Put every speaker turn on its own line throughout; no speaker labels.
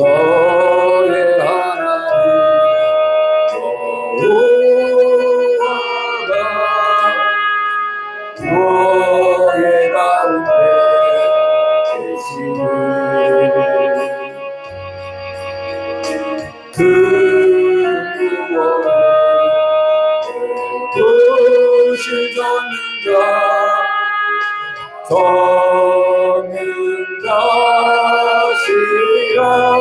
너의 하나님 여호와가 너의 가운데 계시네 그 구원을 도시 전자 전능하시라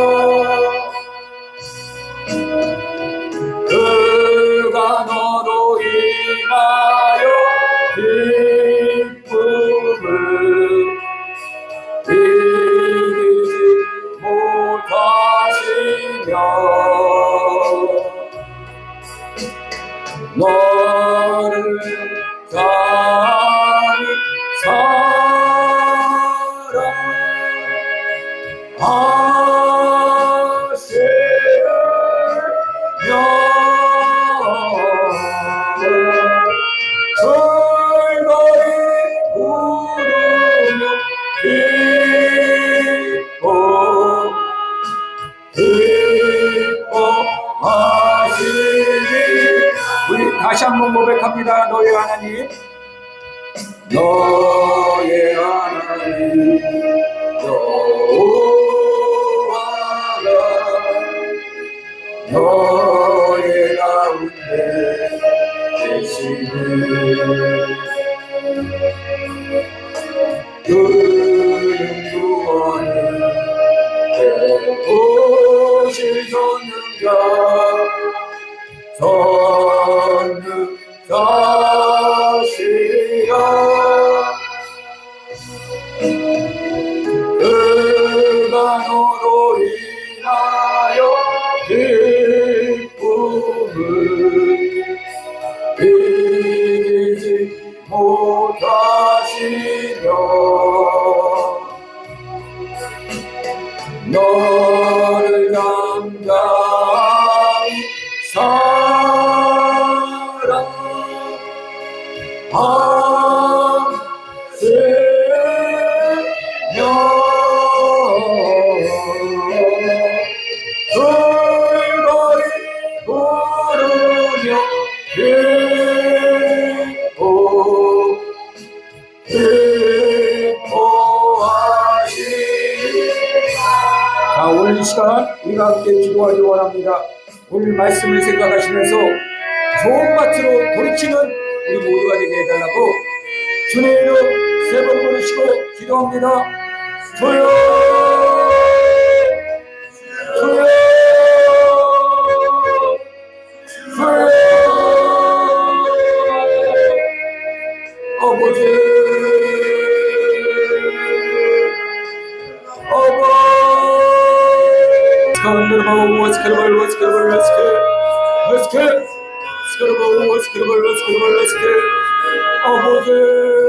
못하시며 너를 감 고백합니다 너의 하나님. 너의 하나님. 여호와가 너로 인하여 기쁨을 이기지 못하시며 너를 담당 부르며 기뻐 기뻐하시라 자, 오늘 이 시간 우리가 함께 기도하기 원합니다. 오늘 말씀을 생각하시면서 좋은 밭으로 돌이키는 우리 모두가 되게 해달라고 주님 이름 세번 부르시고 기도합니다. 주여! 주여! খেলব রোজ খেলব রোজ খেলব রোজ খেলব রোজ খেলব রোজ খেলব রোজ খেলব রোজ খেলব রোজ খেলব আমাদের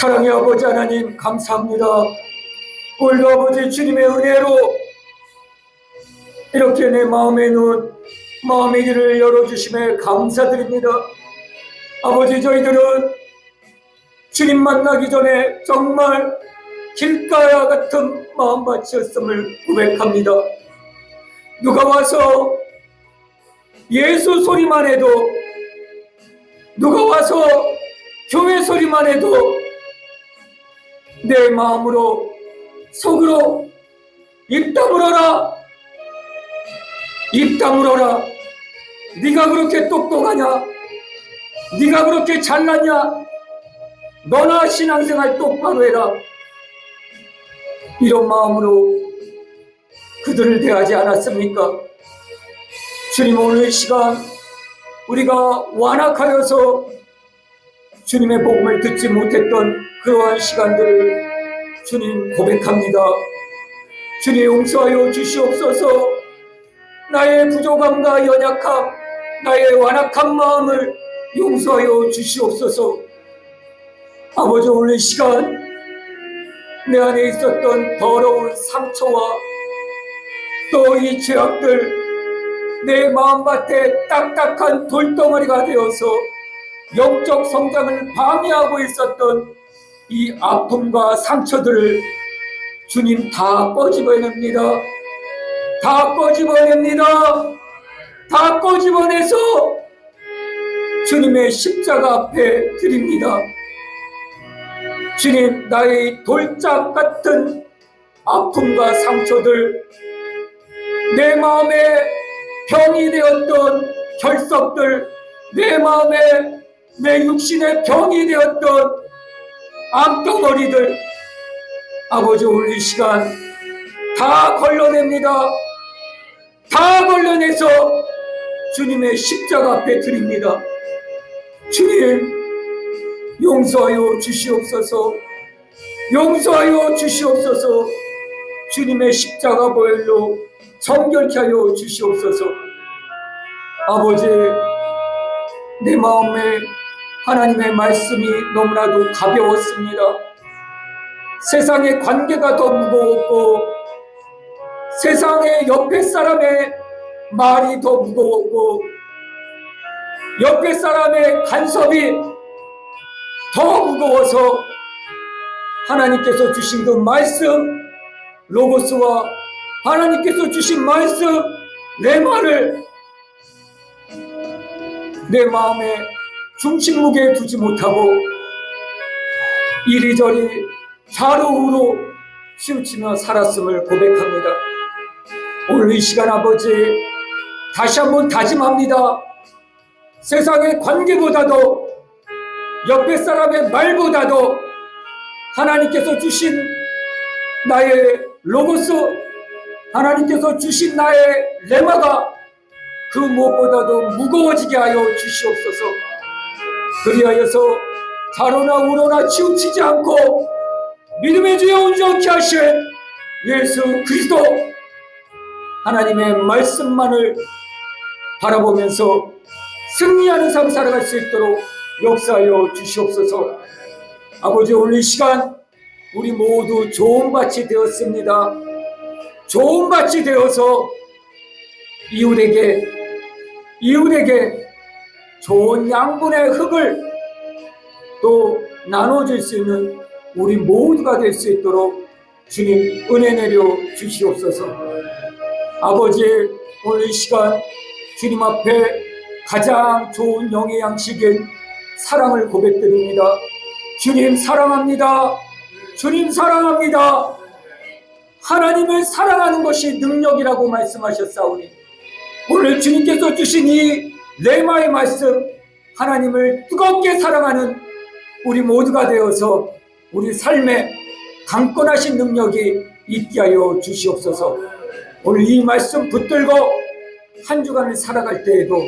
사랑의 아버지 하나님 감사합니다. 오늘도 아버지 주님의 은혜로 이렇게 내 마음의 눈 마음의 길을 열어주심에 감사드립니다. 아버지 저희들은 주님 만나기 전에 정말 길가와 같은 마음밭이었음을 고백합니다. 누가 와서 예수 소리만 해도 누가 와서 교회 소리만 해도 내 마음으로 속으로 입 다물어라. 입 다물어라. 네가 그렇게 똑똑하냐? 네가 그렇게 잘났냐? 너나 신앙생활 똑바로 해라. 이런 마음으로 그들을 대하지 않았습니까? 주님 오늘 이 시간 우리가 완악하여서 주님의 복음을 듣지 못했던 그러한 시간들을 주님 고백합니다. 주님 용서하여 주시옵소서 나의 부족함과 연약함, 나의 완악한 마음을 용서하여 주시옵소서 아버지 오늘 이 시간 내 안에 있었던 더러운 상처와 또 이 죄악들 내 마음밭에 딱딱한 돌덩어리가 되어서 영적 성장을 방해하고 있었던 이 아픔과 상처들을 주님 다 꺼집어냅니다. 다 꺼집어냅니다. 다 꺼집어내서 주님의 십자가 앞에 드립니다. 주님, 나의 돌짝 같은 아픔과 상처들, 내 마음에 병이 되었던 결석들, 내 마음에 내 육신의 병이 되었던 암덩어리들, 아버지 오늘 이 시간 다 걸러냅니다. 다 걸러내서 주님의 십자가 앞에 드립니다. 주님, 용서하여 주시옵소서. 용서하여 주시옵소서. 주님의 십자가 보혈로 정결케 하여 주시옵소서. 아버지, 내 마음에 하나님의 말씀이 너무나도 가벼웠습니다. 세상의 관계가 더 무거웠고, 세상의 옆에 사람의 말이 더 무거웠고, 옆에 사람의 간섭이 더 무거워서 하나님께서 주신 그 말씀, 로고스와 하나님께서 주신 말씀, 내 말을 내 마음에 중심 무게에 두지 못하고 이리저리 좌로우로 치우치며 살았음을 고백합니다. 오늘 이 시간 아버지 다시 한번 다짐합니다. 세상의 관계보다도 옆에 사람의 말보다도 하나님께서 주신 나의 로고스 하나님께서 주신 나의 레마가 그 무엇보다도 무거워지게 하여 주시옵소서 그리하여서 좌로나 우로나 치우치지 않고 믿음의 주여 온전케 하신 예수 그리스도 하나님의 말씀만을 바라보면서 승리하는 삶 살아갈 수 있도록 역사하여 주시옵소서. 아버지 오늘 이 시간 우리 모두 좋은 밭이 되었습니다. 좋은 밭이 되어서 이웃에게 이웃에게 좋은 양분의 흙을 또 나눠줄 수 있는 우리 모두가 될 수 있도록 주님 은혜 내려 주시옵소서. 아버지 오늘 이 시간 주님 앞에 가장 좋은 영의 양식인 사랑을 고백드립니다. 주님 사랑합니다. 주님 사랑합니다. 하나님을 사랑하는 것이 능력이라고 말씀하셨사오니 오늘 주님께서 주신 이 레마의 말씀 하나님을 뜨겁게 사랑하는 우리 모두가 되어서 우리 삶에 강권하신 능력이 있게 하여 주시옵소서. 오늘 이 말씀 붙들고 한 주간을 살아갈 때에도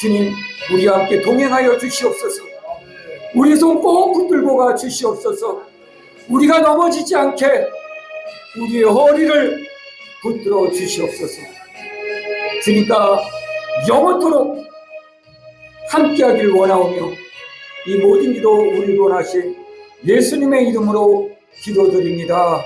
주님 우리와 함께 동행하여 주시옵소서. 우리 손 꼭 붙들고 가 주시옵소서. 우리가 넘어지지 않게 우리의 허리를 붙들어 주시옵소서. 주니까 영원토록 함께하길 원하오며 이 모든 기도 우리 원하신 예수님의 이름으로 기도드립니다.